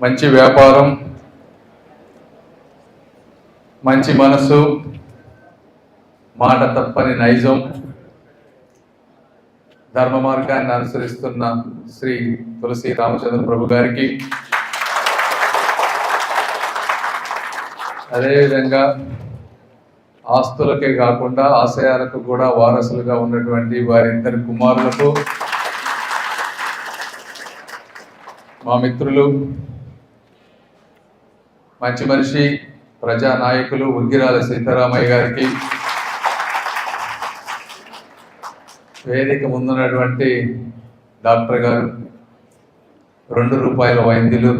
మంచి వ్యాపారం మంచి మనసు మాట తప్పని నైజం ధర్మ మార్గాన్ని అనుసరిస్తున్న శ్రీ తులసి రామచంద్ర ప్రభు గారికి. అదేవిధంగా ఆస్తులకే కాకుండా ఆశయాలకు కూడా వారసులుగా ఉన్నటువంటి వారిద్దరి కుమారులకు మా మిత్రులు మంచి మనిషి ప్రజా నాయకులు ఉంగిరాల సీతారామయ్య గారికి. వేదిక ముందున్నటువంటి డాక్టర్ గారు రెండు రూపాయల వైద్యులు.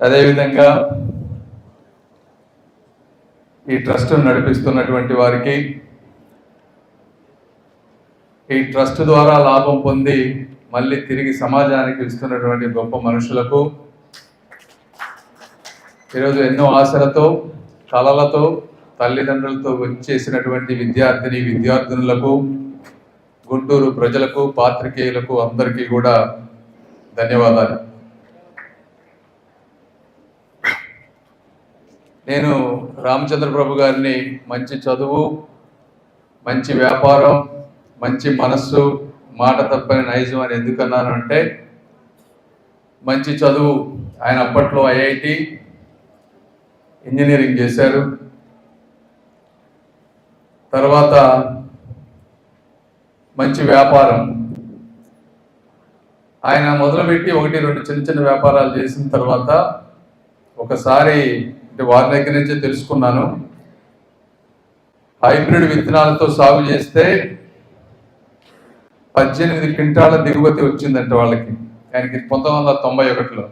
అదేవిధంగా ఈ ట్రస్ట్ నడిపిస్తున్నటువంటి వారికి ఈ ట్రస్ట్ ద్వారా లాభం పొంది మళ్ళీ తిరిగి సమాజానికి ఇస్తున్నటువంటి గొప్ప మనుషులకు ఈరోజు ఎన్నో ఆశలతో కళలతో తల్లిదండ్రులతో వచ్చేసినటువంటి విద్యార్థిని విద్యార్థినులకు గుంటూరు ప్రజలకు పాత్రికేయులకు అందరికీ కూడా ధన్యవాదాలు. నేను రామచంద్ర ప్రభు గారిని మంచి చదువు మంచి వ్యాపారం మంచి మనస్సు మాట తప్పని నైజం అని ఎందుకన్నాను అంటే మంచి చదువు ఆయన అప్పట్లో ఐఐటి ఇంజనీరింగ్ చేశారు. తర్వాత మంచి వ్యాపారం. ఆయన మొదలుపెట్టి ఒకటి రెండు చిన్న చిన్న వ్యాపారాలు చేసిన తర్వాత ఒకసారి అంటే వారి దగ్గర నుంచే తెలుసుకున్నాను. హైబ్రిడ్ విత్తనాలతో సాగు చేస్తే పద్దెనిమిది క్వింటాల దిగుమతి వచ్చిందంట వాళ్ళకి. దానికి పంతొమ్మిది వందల తొంభై ఒకటిలో.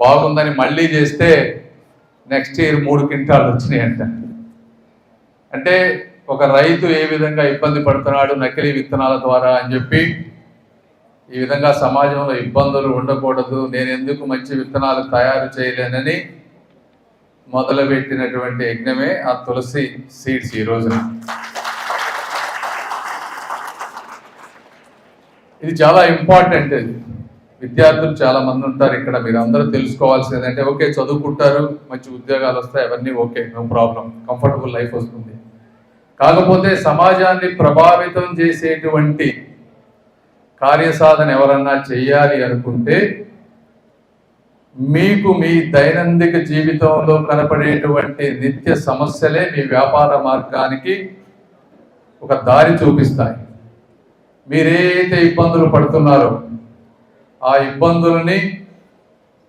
బాగుందని మళ్ళీ చేస్తే నెక్స్ట్ ఇయర్ మూడు క్వింటాలు వచ్చినాయంట. అంటే ఒక రైతు ఏ విధంగా ఇబ్బంది పడుతున్నాడు నకిలీ విత్తనాల ద్వారా అని చెప్పి ఈ విధంగా సమాజంలో ఇబ్బందులు ఉండకూడదు నేను ఎందుకు మంచి విత్తనాలు తయారు చేయలేనని మొదలుపెట్టినటువంటి యజ్ఞమే ఆ తులసి సీడ్స్ ఈ రోజున. ఇది చాలా ఇంపార్టెంట్ ఇది. విద్యార్థులు చాలా మంది ఉంటారు ఇక్కడ మీరు అందరూ తెలుసుకోవాల్సింది ఏంటంటే ఓకే చదువుకుంటారు మంచి ఉద్యోగాలు వస్తాయి అవన్నీ okay no problem comfortable life వస్తుంది. కాకపోతే సమాజాన్ని ప్రభావితం చేసేటువంటి కార్యసాధన ఎవరన్నా చేయాలి అనుకుంటే మీకు మీ దైనందిక జీవితంలో కనపడేటువంటి నిత్య సమస్యలే మీ వ్యాపార మార్గానికి ఒక దారి చూపిస్తాయి. మీరేతే ఇబ్బందులు పడుతున్నారో ఆ ఇబ్బందులని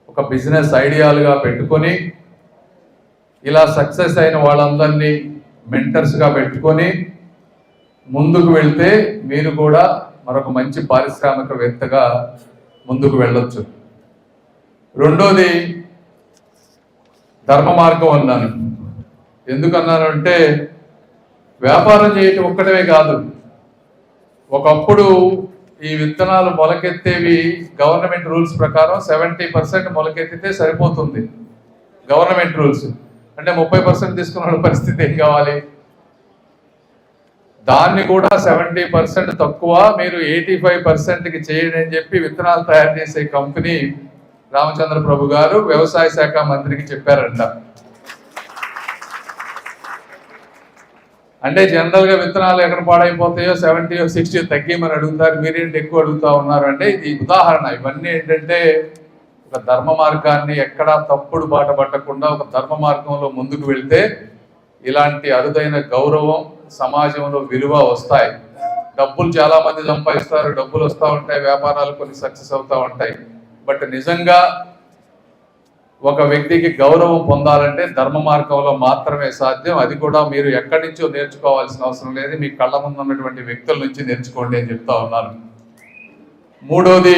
ఒక బిజినెస్ ఐడియాలుగా పెట్టుకొని ఇలా సక్సెస్ అయిన వాళ్ళందరినీ మెంటర్స్గా పెట్టుకొని ముందుకు వెళ్తే మీరు కూడా మరొక మంచి పారిశ్రామికవేత్తగా ముందుకు వెళ్ళొచ్చు. రెండోది ధర్మ మార్గం అన్నాను. ఎందుకన్నానంటే వ్యాపారం చేయటం ఒక్కటమే కాదు. ఒకప్పుడు ఈ విత్తనాలు మొలకెత్తేవి గవర్నమెంట్ రూల్స్ ప్రకారం సెవెంటీ పర్సెంట్ మొలకెత్తితే సరిపోతుంది. Government rules. అంటే ముప్పై పర్సెంట్ తీసుకున్న పరిస్థితి ఏం కావాలి? దాన్ని కూడా సెవెంటీ పర్సెంట్ తక్కువ మీరు ఎయిటీ ఫైవ్ పర్సెంట్కి చేయండి అని చెప్పి విత్తనాలు తయారు చేసే కంపెనీ రామచంద్ర ప్రభు గారు వ్యవసాయ శాఖ మంత్రికి చెప్పారంట. అంటే జనరల్గా విత్తనాలు ఎక్కడ పాడైపోతాయో సెవెంటీ సిక్స్టీ తగ్గిమని అడుగుతారు. మీరేంటి ఎక్కువ అడుగుతా ఉన్నారు అంటే ఇది ఉదాహరణ. ఇవన్నీ ఏంటంటే ఒక ధర్మ మార్గాన్ని ఎక్కడా తప్పుడు బాట పట్టకుండా ఒక ధర్మ మార్గంలో ముందుకు వెళ్తే ఇలాంటి అరుదైన గౌరవం సమాజంలో విలువ వస్తాయి. డబ్బులు చాలా మంది సంపాదిస్తారు. డబ్బులు వస్తూ ఉంటాయి. వ్యాపారాలు కొన్ని సక్సెస్ అవుతూ ఉంటాయి. బట్ నిజంగా ఒక వ్యక్తికి గౌరవం పొందాలంటే ధర్మ మార్గంలో మాత్రమే సాధ్యం. అది కూడా మీరు ఎక్కడి నుంచో నేర్చుకోవాల్సిన అవసరం లేదు. మీ కళ్ళ ముందు ఉన్నటువంటి వ్యక్తుల నుంచి నేర్చుకోండి అని చెప్తా ఉన్నాను మూడోది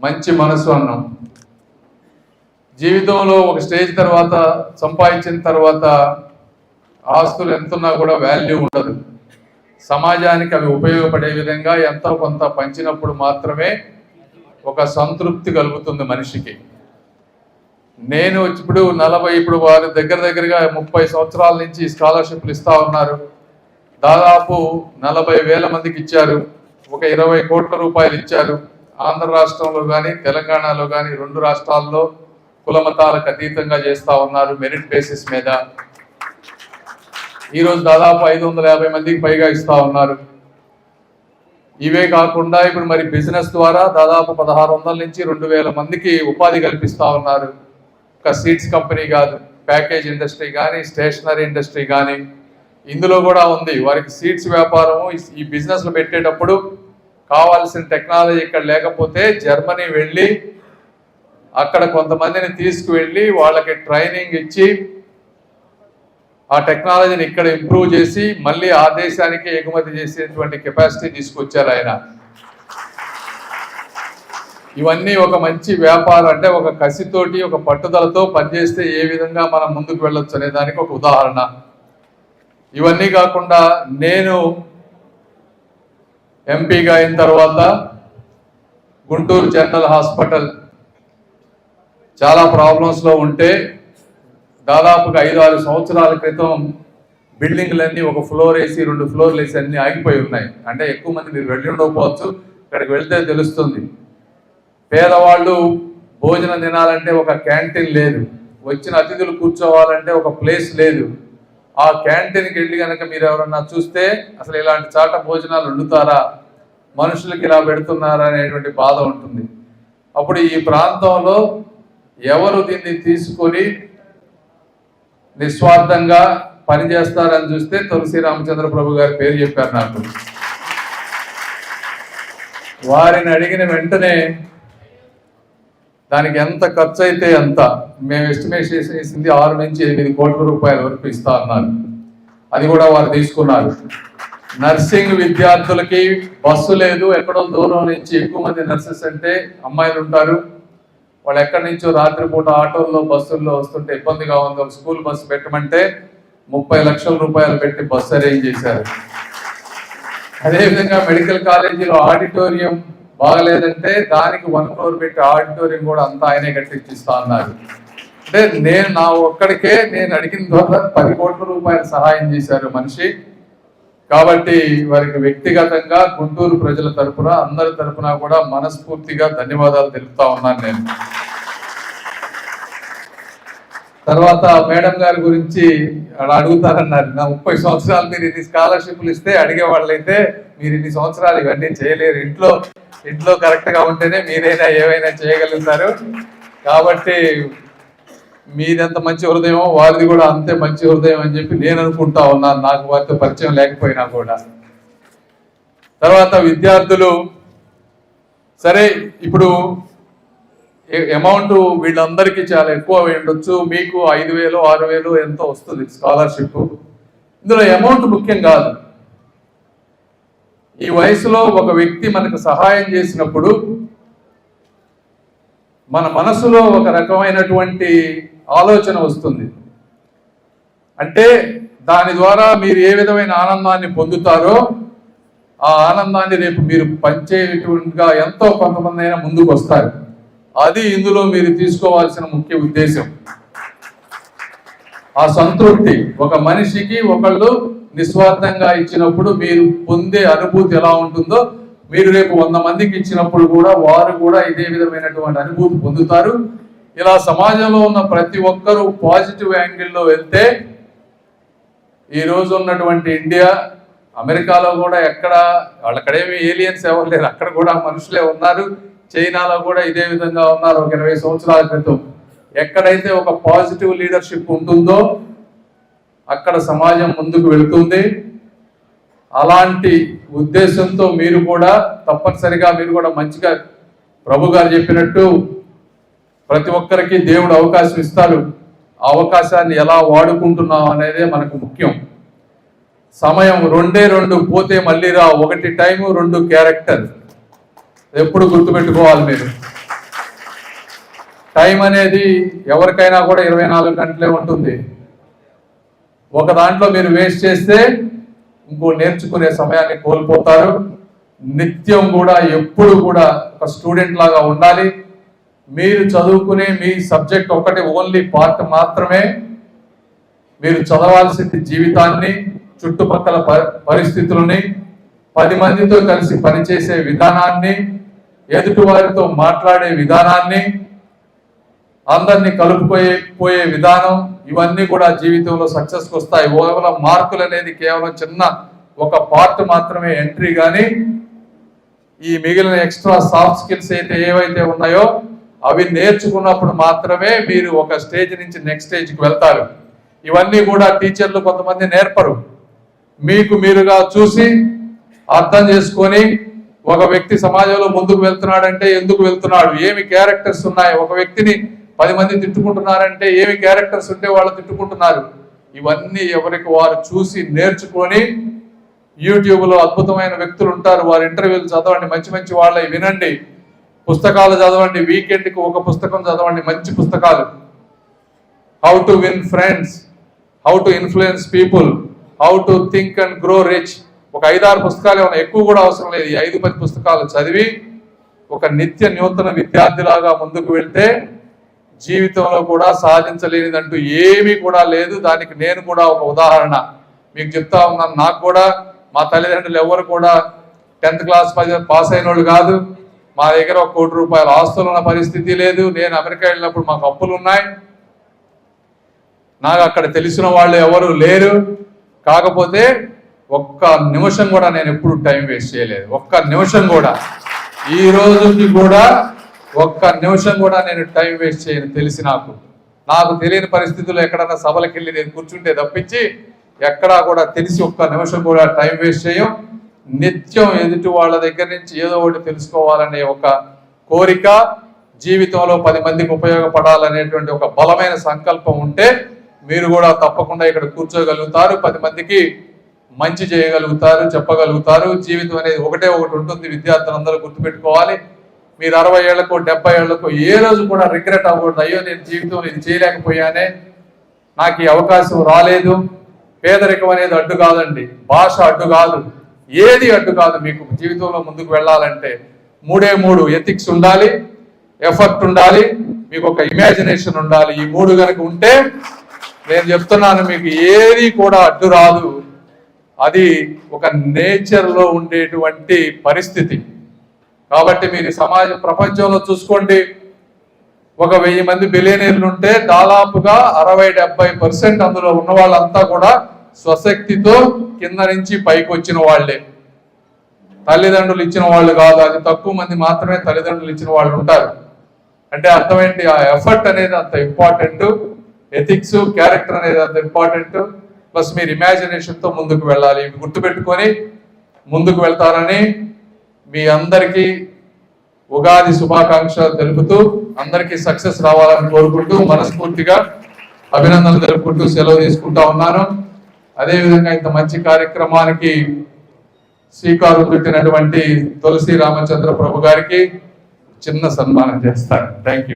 మంచి మనసు అన్నాం. జీవితంలో ఒక స్టేజ్ తర్వాత సంపాదించిన తర్వాత ఆస్తులు ఎంతున్నా కూడా వాల్యూ ఉండదు. సమాజానికి అవి ఉపయోగపడే విధంగా ఎంతో కొంత పంచినప్పుడు మాత్రమే ఒక సంతృప్తి కలుగుతుంది మనిషికి. నేను ఇప్పుడు నలభై ఇప్పుడు వారి దగ్గర దగ్గరగా ముప్పై సంవత్సరాల నుంచి స్కాలర్షిప్లు ఇస్తా ఉన్నారు. దాదాపు నలభై వేల మందికి ఇచ్చారు. ఒక ఇరవై కోట్ల రూపాయలు ఇచ్చారు. ఆంధ్ర రాష్ట్రంలో కానీ తెలంగాణలో కానీ రెండు రాష్ట్రాల్లో కులమతాలకు అతీతంగా చేస్తూ ఉన్నారు మెరిట్ బేసిస్ మీద. ఈరోజు దాదాపు ఐదు వందల యాభై మందికి పైగా ఇస్తూ ఉన్నారు. ఇవే కాకుండా ఇప్పుడు మరి బిజినెస్ ద్వారా దాదాపు పదహారు వందల నుంచి రెండు వేల మందికి ఉపాధి కల్పిస్తూ ఉన్నారు. ఒక సీడ్స్ కంపెనీ కాదు ప్యాకేజ్ ఇండస్ట్రీ కానీ స్టేషనరీ ఇండస్ట్రీ కానీ ఇందులో కూడా ఉంది. వారికి సీడ్స్ వ్యాపారము ఈ- బిజినెస్లు పెట్టేటప్పుడు కావాల్సిన టెక్నాలజీ ఇక్కడ లేకపోతే జర్మనీ వెళ్ళి అక్కడ కొంతమందిని తీసుకువెళ్ళి వాళ్ళకి ట్రైనింగ్ ఇచ్చి ఆ టెక్నాలజీని ఇక్కడ ఇంప్రూవ్ చేసి మళ్ళీ ఆ దేశానికి ఎగుమతి చేసేటువంటి కెపాసిటీ తీసుకొచ్చారు ఆయన. ఇవన్నీ ఒక మంచి వ్యాపారం అంటే ఒక కసితోటి ఒక పట్టుదలతో పనిచేస్తే ఏ విధంగా మనం ముందుకు వెళ్ళొచ్చు అనే దానికి ఒక ఉదాహరణ. ఇవన్నీ కాకుండా నేను ఎంపీగా అయిన తర్వాత గుంటూరు జనరల్ హాస్పిటల్ చాలా ప్రాబ్లమ్స్లో ఉంటే దాదాపుగా ఐదు ఆరు సంవత్సరాల క్రితం బిల్డింగ్లన్నీ ఒక ఫ్లోర్ వేసి రెండు ఫ్లోర్లు వేసి అన్నీ ఆగిపోయి ఉన్నాయి. అంటే ఎక్కువ మంది మీరు వెళ్ళి ఉండకపోవచ్చు. ఇక్కడికి వెళ్తే తెలుస్తుంది. పేదవాళ్ళు భోజనం తినాలంటే ఒక క్యాంటీన్ లేదు. వచ్చిన అతిథులు కూర్చోవాలంటే ఒక ప్లేస్ లేదు. ఆ క్యాంటీన్కి వెళ్ళి కనుక మీరు ఎవరన్నా చూస్తే అసలు ఇలాంటి చాట భోజనాలు వండుతారా? మనుషులకి ఇలా పెడుతున్నారా అనేటువంటి బాధ ఉంటుంది. అప్పుడు ఈ ప్రాంతంలో ఎవరు దీన్ని తీసుకొని నిస్వార్థంగా పనిచేస్తారని చూస్తే తులసి రామచంద్ర ప్రభు గారి పేరు చెప్పారు నాకు. వారిని అడిగిన వెంటనే దానికి ఎంత ఖర్చు అయితే ఎంత మేము ఎస్టిమేట్ చేసేసింది ఆరు నుంచి ఎనిమిది కోట్ల రూపాయల వరకు ఇస్తా అన్నారు. అది కూడా వారు తీసుకున్నారు. నర్సింగ్ విద్యార్థులకి బస్సు లేదు. ఎక్కడో దూరం నుంచి ఎక్కువ మంది నర్సెస్ అంటే అమ్మాయిలు ఉంటారు. వాళ్ళు ఎక్కడి నుంచో రాత్రిపూట ఆటోల్లో బస్సుల్లో వస్తుంటే ఇబ్బందిగా ఉంది. ఒక స్కూల్ బస్సు పెట్టమంటే ముప్పై లక్షల రూపాయలు పెట్టి బస్సు అరేంజ్ చేశారు. అదేవిధంగా మెడికల్ కాలేజీలో ఆడిటోరియం బాగలేదంటే దానికి వన్ ఫ్లోర్ పెట్టి ఆడిటోరియం కూడా అంతా ఆయనే కట్టించిస్తా అన్నారు అంటే నేను నా ఒక్కడికే నేను అడిగిన ద్వారా పది కోట్ల రూపాయలు సహాయం చేశారు మనిషి. కాబట్టి వారికి వ్యక్తిగతంగా గుంటూరు ప్రజల తరపున అందరి తరపున కూడా మనస్ఫూర్తిగా ధన్యవాదాలు తెలుపుతా ఉన్నాను నేను. తర్వాత మేడం గారి గురించి అడుగుతారన్నారు. నా ముప్పై సంవత్సరాలు మీరు ఇన్ని స్కాలర్షిప్లు ఇస్తే అడిగేవాళ్ళైతే మీరు ఇన్ని సంవత్సరాలు ఇవన్నీ చేయలేరు. ఇంట్లో ఇంట్లో కరెక్ట్గా ఉంటేనే మీరైనా ఏవైనా చేయగలుగుతారు. కాబట్టి మీదెంత మంచి హృదయమో వారిది కూడా అంతే మంచి హృదయం అని చెప్పి నేను అనుకుంటా ఉన్నాను. నాకు వారితో పరిచయం లేకపోయినా కూడా. తర్వాత విద్యార్థులు సరే ఇప్పుడు అమౌంట్ వీళ్ళందరికీ చాలా ఎక్కువ ఉండొచ్చు. మీకు ఐదు వేలు ఆరు వేలు ఎంతో వస్తుంది స్కాలర్షిప్ ఇందులో అమౌంట్ ముఖ్యం కాదు. ఈ వయసులో ఒక వ్యక్తి మనకు సహాయం చేసినప్పుడు మన మనసులో ఒక రకమైనటువంటి ఆలోచన వస్తుంది. అంటే దాని ద్వారా మీరు ఏ విధమైన ఆనందాన్ని పొందుతారో ఆ ఆనందాన్ని రేపు మీరు పంచేటువంటిగా ఎంతో కొంతమంది అయినా ముందుకు వస్తారు. అది ఇందులో మీరు తీసుకోవాల్సిన ముఖ్య ఉద్దేశం. ఆ సంతృప్తి. ఒక మనిషికి ఒకళ్ళు నిస్వార్థంగా ఇచ్చినప్పుడు మీరు పొందే అనుభూతి ఎలా ఉంటుందో మీరు రేపు వంద మందికి ఇచ్చినప్పుడు కూడా వారు కూడా ఇదే విధమైనటువంటి అనుభూతి పొందుతారు. ఇలా సమాజంలో ఉన్న ప్రతి ఒక్కరూ పాజిటివ్ యాంగిల్లో వెళ్తే ఈరోజు ఉన్నటువంటి ఇండియా అమెరికాలో కూడా ఎక్కడ వాళ్ళక్కడేమి ఏలియన్స్ ఎవరు లేరు అక్కడ కూడా మనుషులే ఉన్నారు. చైనాలో కూడా ఇదే విధంగా ఉన్నారు ఒక ఇరవై సంవత్సరాల క్రితం. ఎక్కడైతే ఒక పాజిటివ్ లీడర్షిప్ ఉంటుందో అక్కడ సమాజం ముందుకు వెళుతుంది. అలాంటి ఉద్దేశంతో మీరు కూడా తప్పనిసరిగా మీరు కూడా మంచిగా ప్రభు గారు చెప్పినట్టు ప్రతి ఒక్కరికి దేవుడు అవకాశం ఇస్తారు ఆ అవకాశాన్ని ఎలా వాడుకుంటున్నాం అనేది మనకు ముఖ్యం. సమయం రెండే రెండు పోతే మళ్ళీ రా ఒకటి టైము రెండు క్యారెక్టర్. ఎప్పుడు గుర్తుపెట్టుకోవాలి మీరు? టైం అనేది ఎవరికైనా కూడా ఇరవై నాలుగు గంటలే ఉంటుంది. ఒక దాంట్లో మీరు వేస్ట్ చేస్తే ఇంకో నేర్చుకునే సమయాన్ని కోల్పోతారు. నిత్యం కూడా ఎప్పుడు కూడా ఒక స్టూడెంట్ లాగా ఉండాలి. మీరు చదువుకునే మీ సబ్జెక్ట్ ఒక్కటి ఓన్లీ పార్ట్ మాత్రమే. మీరు చదవాల్సింది జీవితాన్ని చుట్టుపక్కల పరిస్థితులని పది మందితో కలిసి పనిచేసే విధానాన్ని ఎదుటి వారితో మాట్లాడే విధానాన్ని అందరినీ కలుపుకోయే పోయే విధానం ఇవన్నీ కూడా జీవితంలో సక్సెస్కి వస్తాయి. కేవలం మార్కులు అనేది కేవలం చిన్న ఒక పార్ట్ మాత్రమే ఎంట్రీ కానీ ఈ మిగిలిన ఎక్స్ట్రా సాఫ్ట్ స్కిల్స్ అయితే ఏవైతే ఉన్నాయో అవి నేర్చుకున్నప్పుడు మాత్రమే మీరు ఒక స్టేజ్ నుంచి నెక్స్ట్ స్టేజ్కి వెళ్తారు. ఇవన్నీ కూడా టీచర్లు కొంతమంది నేర్పరు. మీకు మీరుగా చూసి అర్థం చేసుకొని ఒక వ్యక్తి సమాజంలో ముందుకు వెళ్తున్నాడంటే ఎందుకు వెళ్తున్నాడు? ఏమి క్యారెక్టర్స్ ఉన్నాయి? ఒక వ్యక్తిని పది మంది తిట్టుకుంటున్నారంటే ఏమి క్యారెక్టర్స్ ఉంటే వాళ్ళు తిట్టుకుంటున్నారు? ఇవన్నీ ఎవరికి వారు చూసి నేర్చుకొని యూట్యూబ్లో అద్భుతమైన వ్యక్తులు ఉంటారు. వారి ఇంటర్వ్యూలు చదవండి మంచి మంచి వాళ్ళవి వినండి. పుస్తకాలు చదవండి వీకెండ్కి ఒక పుస్తకం చదవండి మంచి పుస్తకాలు. How to win friends how to influence people how to think and grow rich ఒక ఐదారు పుస్తకాలు ఏమైనా ఎక్కువ కూడా అవసరం లేదు. ఈ ఐదు పది పుస్తకాలు చదివి ఒక నిత్య నూతన విద్యార్థిలాగా ముందుకు వెళ్తే జీవితంలో కూడా సాధించలేనిదంటూ ఏమీ కూడా లేదు. దానికి నేను కూడా ఒక ఉదాహరణ. మీకు చెప్తా ఉన్నాను నాకు కూడా మా తల్లిదండ్రులు ఎవరు కూడా టెన్త్ క్లాస్ పాస్ అయిన వాళ్ళు కాదు. మా దగ్గర ఒక కోటి రూపాయల ఆస్తులు ఉన్న పరిస్థితి లేదు. నేను అమెరికా వెళ్ళినప్పుడు మాకు అప్పులు ఉన్నాయి. నాకు అక్కడ తెలిసిన వాళ్ళు ఎవరు లేరు. కాకపోతే ఒక్క నిమిషం కూడా నేను ఎప్పుడు టైం వేస్ట్ చేయలేదు. ఒక్క నిమిషం కూడా. ఈ రోజుకి కూడా ఒక్క నిమిషం కూడా నేను టైం వేస్ట్ చేయను తెలిసి నాకు. నాకు తెలియని పరిస్థితుల్లో ఎక్కడన్నా సభలకు వెళ్ళి నేను కూర్చుంటే తప్పించి ఎక్కడా కూడా తెలిసి ఒక్క నిమిషం కూడా టైం వేస్ట్ చేయం నిత్యం ఎదుటి వాళ్ళ దగ్గర నుంచి ఏదో ఒకటి తెలుసుకోవాలనే ఒక కోరిక జీవితంలో పది మందికి ఉపయోగపడాలనేటువంటి ఒక బలమైన సంకల్పం ఉంటే మీరు కూడా తప్పకుండా ఇక్కడ కూర్చోగలుగుతారు. పది మందికి మంచి చేయగలుగుతారు చెప్పగలుగుతారు. జీవితం అనేది ఒకటే ఒకటి ఉంటుంది. విద్యార్థులందరూ గుర్తుపెట్టుకోవాలి. మీరు అరవై ఏళ్ళకు డెబ్బై ఏళ్ళకు ఏ రోజు కూడా రిగ్రెట్ అవ్వకూడదు. అయ్యో నేను జీవితం ఇది చేయలేకపోయానే. నాకు ఈ అవకాశం రాలేదు. పేదరికం అనేది అడ్డు కాదండి. భాష అడ్డు కాదు. ఏది అడ్డు కాదు మీకు. జీవితంలో ముందుకు వెళ్ళాలంటే మూడే మూడు ఎథిక్స్ ఉండాలి ఎఫర్ట్ ఉండాలి మీకు ఒక ఇమాజినేషన్ ఉండాలి. ఈ మూడు కనుక ఉంటే నేను చెప్తున్నాను మీకు ఏది కూడా అడ్డు రాదు. అది ఒక నేచర్లో ఉండేటువంటి పరిస్థితి. కాబట్టి మీరు సమాజ ప్రపంచంలో చూసుకోండి. ఒక వెయ్యి మంది బిలియనీర్లు ఉంటే దాదాపుగా అరవై డెబ్బై పర్సెంట్ అందులో ఉన్న వాళ్ళంతా కూడా స్వశక్తితో కింద నుంచి పైకి వచ్చిన వాళ్ళే. తల్లిదండ్రులు ఇచ్చిన వాళ్ళు కాదు అది తక్కువ మంది మాత్రమే తల్లిదండ్రులు ఇచ్చిన వాళ్ళు ఉంటారు. అంటే అర్థమేంటి ఆ ఎఫర్ట్ అనేది అంత ఇంపార్టెంట్ ఎథిక్స్ క్యారెక్టర్ అనేది అంత ఇంపార్టెంట్ ప్లస్ మీరు ఇమాజినేషన్తో ముందుకు వెళ్ళాలి గుర్తుపెట్టుకొని ముందుకు వెళ్తారని మీ అందరికీ ఉగాది శుభాకాంక్షలు తెలుపుతూ అందరికీ సక్సెస్ రావాలని కోరుకుంటూ మనస్ఫూర్తిగా అభినందనలు తెలుపుకుంటూ సెలవు తీసుకుంటా ఉన్నాను. అదేవిధంగా ఇంత మంచి కార్యక్రమానికి శ్రీకారం చుట్టినటువంటి తులసి రామచంద్ర ప్రభు గారికి చిన్న సన్మానం చేస్తాను. Thank you